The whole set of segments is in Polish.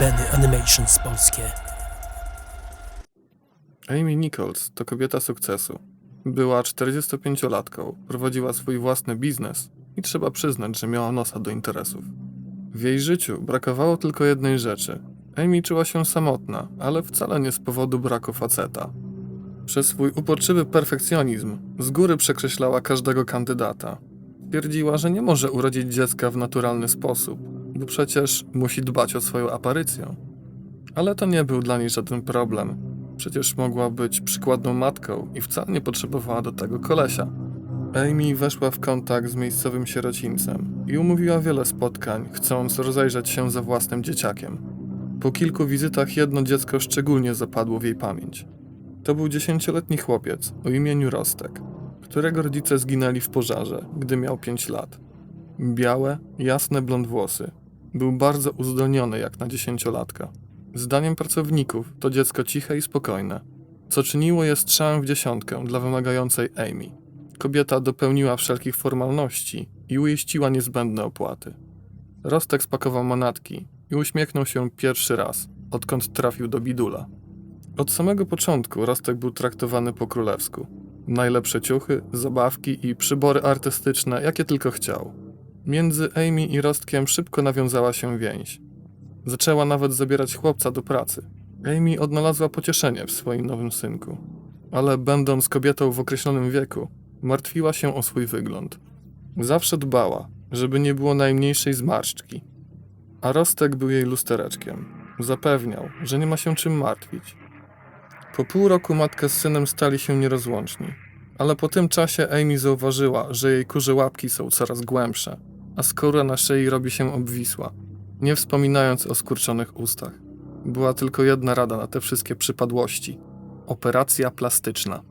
Benny Animations polskie. Amy Nichols to kobieta sukcesu. Była 45-latką, prowadziła swój własny biznes i trzeba przyznać, że miała nosa do interesów. W jej życiu brakowało tylko jednej rzeczy. Amy czuła się samotna, ale wcale nie z powodu braku faceta. Przez swój uporczywy perfekcjonizm z góry przekreślała każdego kandydata. Twierdziła, że nie może urodzić dziecka w naturalny sposób, bo przecież musi dbać o swoją aparycję. Ale to nie był dla niej żaden problem. Przecież mogła być przykładną matką i wcale nie potrzebowała do tego kolesia. Amy weszła w kontakt z miejscowym sierocińcem i umówiła wiele spotkań, chcąc rozejrzeć się za własnym dzieciakiem. Po kilku wizytach jedno dziecko szczególnie zapadło w jej pamięć. To był dziesięcioletni chłopiec o imieniu Rostek, którego rodzice zginęli w pożarze, gdy miał 5 lat. Białe, jasne blond włosy. Był bardzo uzdolniony jak na dziesięciolatka. Zdaniem pracowników to dziecko ciche i spokojne, co czyniło je strzałem w dziesiątkę dla wymagającej Amy. Kobieta dopełniła wszelkich formalności i ujeściła niezbędne opłaty. Rostek spakował manatki i uśmiechnął się pierwszy raz, odkąd trafił do bidula. Od samego początku Rostek był traktowany po królewsku. Najlepsze ciuchy, zabawki i przybory artystyczne, jakie tylko chciał. Między Amy i Rostkiem szybko nawiązała się więź. Zaczęła nawet zabierać chłopca do pracy. Amy odnalazła pocieszenie w swoim nowym synku. Ale będąc kobietą w określonym wieku, martwiła się o swój wygląd. Zawsze dbała, żeby nie było najmniejszej zmarszczki. A Rostek był jej lustereczkiem. Zapewniał, że nie ma się czym martwić. Po pół roku matka z synem stali się nierozłączni. Ale po tym czasie Amy zauważyła, że jej kurze łapki są coraz głębsze, a skóra na szyi robi się obwisła, nie wspominając o skurczonych ustach. Była tylko jedna rada na te wszystkie przypadłości operacja plastyczna.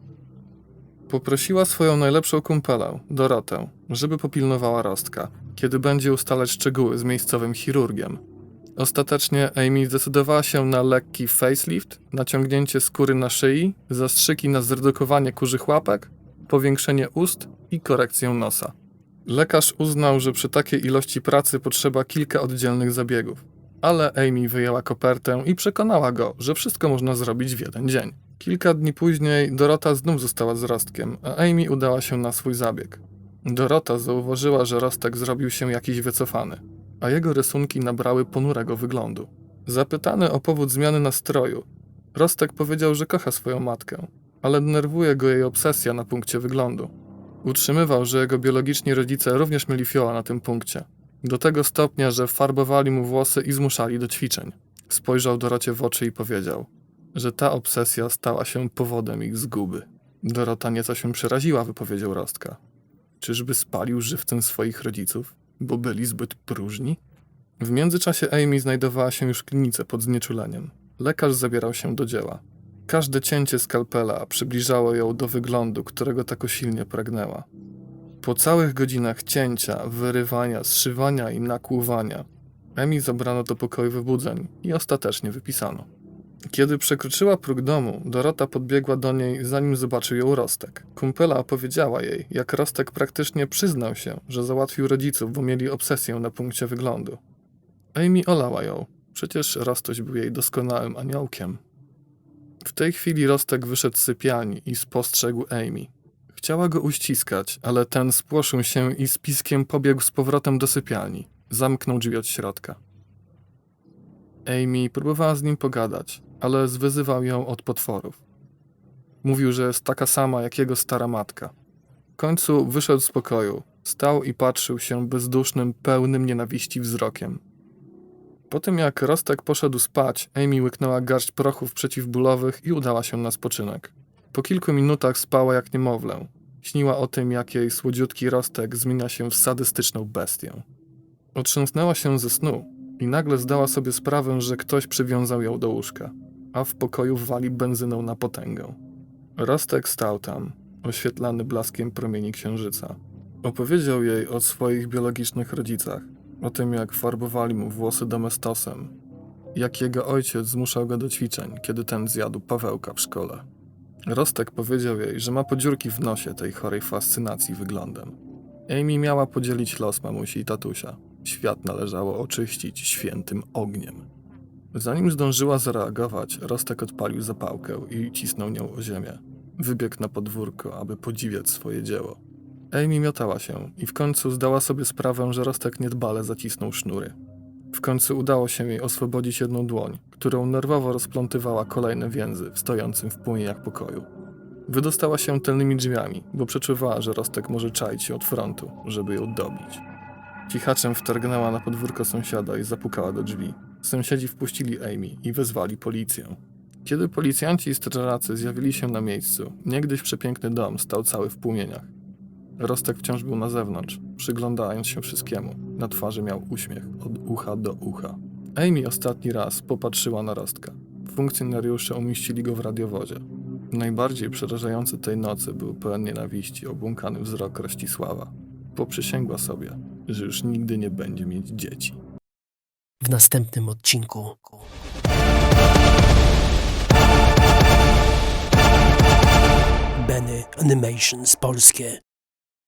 Poprosiła swoją najlepszą kumpelę, Dorotę, żeby popilnowała Rostka, kiedy będzie ustalać szczegóły z miejscowym chirurgiem. Ostatecznie Amy zdecydowała się na lekki facelift, naciągnięcie skóry na szyi, zastrzyki na zredukowanie kurzych łapek, powiększenie ust i korekcję nosa. Lekarz uznał, że przy takiej ilości pracy potrzeba kilka oddzielnych zabiegów. Ale Amy wyjęła kopertę i przekonała go, że wszystko można zrobić w jeden dzień. Kilka dni później Dorota znów została z Rostkiem, a Amy udała się na swój zabieg. Dorota zauważyła, że Rostek zrobił się jakiś wycofany, a jego rysunki nabrały ponurego wyglądu. Zapytany o powód zmiany nastroju, Rostek powiedział, że kocha swoją matkę, ale denerwuje go jej obsesja na punkcie wyglądu. Utrzymywał, że jego biologiczni rodzice również mieli fioła na tym punkcie. Do tego stopnia, że farbowali mu włosy i zmuszali do ćwiczeń. Spojrzał Dorocie w oczy i powiedział, że ta obsesja stała się powodem ich zguby. Dorota nieco się przeraziła, wypowiedział Rostka. Czyżby spalił żywcem swoich rodziców, bo byli zbyt próżni? W międzyczasie Amy znajdowała się już w klinice pod znieczuleniem. Lekarz zabierał się do dzieła. Każde cięcie skalpela przybliżało ją do wyglądu, którego tak usilnie pragnęła. Po całych godzinach cięcia, wyrywania, zszywania i nakłuwania, Emi zabrano do pokoju wybudzeń i ostatecznie wypisano. Kiedy przekroczyła próg domu, Dorota podbiegła do niej, zanim zobaczył ją Rostek. Kumpela opowiedziała jej, jak Rostek praktycznie przyznał się, że załatwił rodziców, bo mieli obsesję na punkcie wyglądu. Amy olała ją. Przecież Rostoś był jej doskonałym aniołkiem. Tej chwili Rostek wyszedł z sypialni i spostrzegł Amy. Chciała go uściskać, ale ten spłoszył się i z piskiem pobiegł z powrotem do sypialni. Zamknął drzwi od środka. Amy próbowała z nim pogadać, ale zwyzywał ją od potworów. Mówił, że jest taka sama jak jego stara matka. W końcu wyszedł z pokoju, stał i patrzył się bezdusznym, pełnym nienawiści wzrokiem. Po tym jak Rostek poszedł spać, Amy łyknęła garść prochów przeciwbólowych i udała się na spoczynek. Po kilku minutach spała jak niemowlę. Śniła o tym, jak jej słodziutki Rostek zmienia się w sadystyczną bestię. Otrząsnęła się ze snu i nagle zdała sobie sprawę, że ktoś przywiązał ją do łóżka, a w pokoju wali benzyną na potęgę. Rostek stał tam, oświetlany blaskiem promieni księżyca. Opowiedział jej o swoich biologicznych rodzicach, o tym jak farbowali mu włosy domestosem, jak jego ojciec zmuszał go do ćwiczeń, kiedy ten zjadł Pawełka w szkole. Rostek powiedział jej, że ma podziurki w nosie tej chorej fascynacji wyglądem. Amy miała podzielić los mamusi i tatusia. Świat należało oczyścić świętym ogniem. Zanim zdążyła zareagować, Rostek odpalił zapałkę i cisnął nią o ziemię. Wybiegł na podwórko, aby podziwiać swoje dzieło. Amy miotała się i w końcu zdała sobie sprawę, że Rostek niedbale zacisnął sznury. W końcu udało się jej oswobodzić jedną dłoń, którą nerwowo rozplątywała kolejne więzy w stojącym w płomieniach pokoju. Wydostała się tylnymi drzwiami, bo przeczuwała, że Rostek może czaić się od frontu, żeby ją dobić. Cichaczem wtargnęła na podwórko sąsiada i zapukała do drzwi. Sąsiedzi wpuścili Amy i wezwali policję. Kiedy policjanci i strażacy zjawili się na miejscu, niegdyś przepiękny dom stał cały w płomieniach. Rostek wciąż był na zewnątrz, przyglądając się wszystkiemu. Na twarzy miał uśmiech od ucha do ucha. Amy ostatni raz popatrzyła na Rostka. Funkcjonariusze umieścili go w radiowozie. Najbardziej przerażający tej nocy był pełen nienawiści obłąkany wzrok Rościsława. Poprzysięgła sobie, że już nigdy nie będzie mieć dzieci. W następnym odcinku. Benny Animations Polskie.